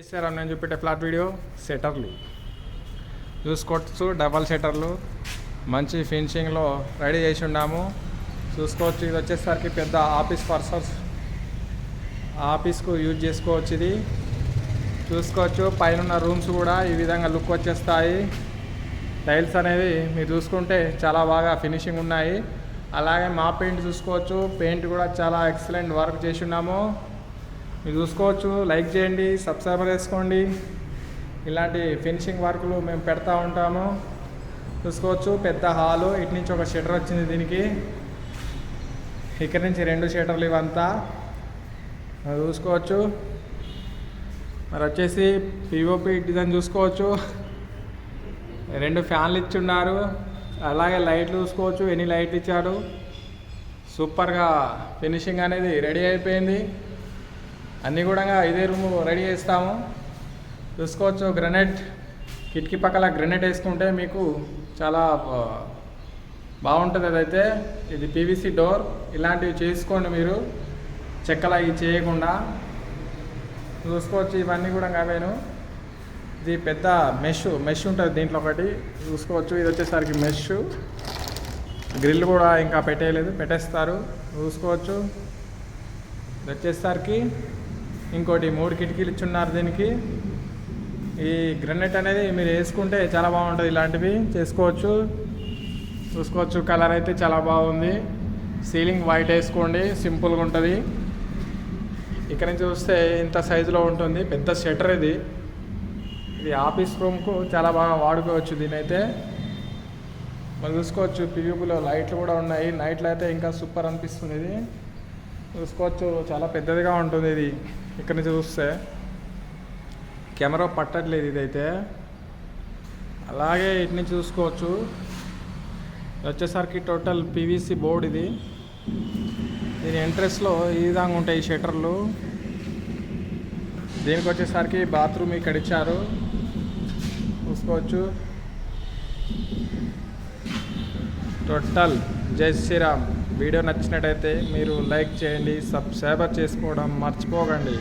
చేశారు నేను చూపెట్టే flat video? సెటర్లు. చూసుకోవచ్చు డబల్ సెటర్లు. మంచి ఫినిషింగ్లో రెడీ చేసి ఉన్నాము. చూసుకోవచ్చు ఇది వచ్చేసరికి పెద్ద ఆఫీస్ పర్సన్స్. ఆఫీస్కు యూజ్ చేసుకోవచ్చు ఇది. చూసుకోవచ్చు పైన రూమ్స్ కూడా ఈ విధంగా లుక్ వచ్చేస్తాయి. టైల్స్ అనేవి మీరు చూసుకుంటే చాలా బాగా ఫినిషింగ్ ఉన్నాయి. అలాగే మా పెయింట్ చూసుకోవచ్చు. పెయింట్ కూడా చాలా ఎక్సలెంట్ వర్క్ చేసి ఉన్నాము. మీరు చూసుకోవచ్చు లైక్ చేయండి సబ్స్క్రైబర్ చేసుకోండి. ఇలాంటి ఫినిషింగ్ వర్క్లు మేము పెడతా ఉంటాము. చూసుకోవచ్చు పెద్ద హాలు ఇటు నుంచి ఒక షటర్ వచ్చింది దీనికి. ఇక్కడి నుంచి రెండు షటర్లు ఇవంతా. చూసుకోవచ్చు. మరి వచ్చేసి పిఓపి డిజైన్ చూసుకోవచ్చు. రెండు ఫ్యాన్లు ఇచ్చున్నారు అలాగే లైట్లు చూసుకోవచ్చు ఎన్ని లైట్లు ఇచ్చారు. సూపర్గా ఫినిషింగ్ అనేది రెడీ అయిపోయింది. అన్నీ కూడా ఇదే రూమ్ రెడీ చేస్తాము. చూసుకోవచ్చు గ్రనైట్ కిటికీ పక్కల గ్రనైట్ వేసుకుంటే మీకు చాలా బాగుంటుంది అదైతే. ఇది పీవీసీ డోర్ ఇలాంటివి చేసుకోండి మీరు. చెక్కలా అవి చేయకుండా. చూసుకోవచ్చు ఇవన్నీ కూడా కావేను. ఇది పెద్ద మెష్ మెష్ ఉంటుంది దీంట్లో ఒకటి. చూసుకోవచ్చు ఇది వచ్చేసరికి మెష్. గ్రిల్ కూడా ఇంకా పెట్టేయలేదు పెట్టేస్తారు. చూసుకోవచ్చు. ఇది వచ్చేసరికి ఇంకోటి మూడు కిటికీలు ఇచ్చున్నారు దీనికి. ఈ గ్రనైట్ అనేది మీరు వేసుకుంటే చాలా బాగుంటుంది. ఇలాంటివి చేసుకోవచ్చు. చూసుకోవచ్చు. కలర్ అయితే చాలా బాగుంది. సీలింగ్ వైట్ వేసుకోండి. సింపుల్గా ఉంటుంది. ఇక్కడ నుంచి చూస్తే ఇంత సైజులో ఉంటుంది. పెద్ద షటర్ ఇది. ఇది ఆఫీస్ రూమ్కు చాలా బాగా వాడుకోవచ్చు దీనైతే. మనం చూసుకోవచ్చు. పియూపులో లైట్లు కూడా ఉన్నాయి. నైట్లు అయితే ఇంకా సూపర్ అనిపిస్తుంది. ఇది చూసుకోవచ్చు. చాలా పెద్దదిగా ఉంటుంది ఇది. ఇక్కడ నుంచి చూస్తే. కెమెరా పట్టట్లేదు ఇదైతే. అలాగే ఇటు నుంచి చూసుకోవచ్చు. వచ్చేసరికి టోటల్ పీవీసీ బోర్డ్ ఇది. దీని ఎంట్రెస్లో ఈ విధంగా ఉంటాయి ఈ షటర్లు. దీనికి వచ్చేసరికి బాత్రూమ్ ఇక్కడ ఇచ్చారు. చూసుకోవచ్చు. టోటల్ జై శ్రీరామ్. వీడియో నచ్చినట్టయితే మీరు లైక్ చేయండి సబ్స్క్రైబర్ చేసుకోవడం మర్చిపోకండి.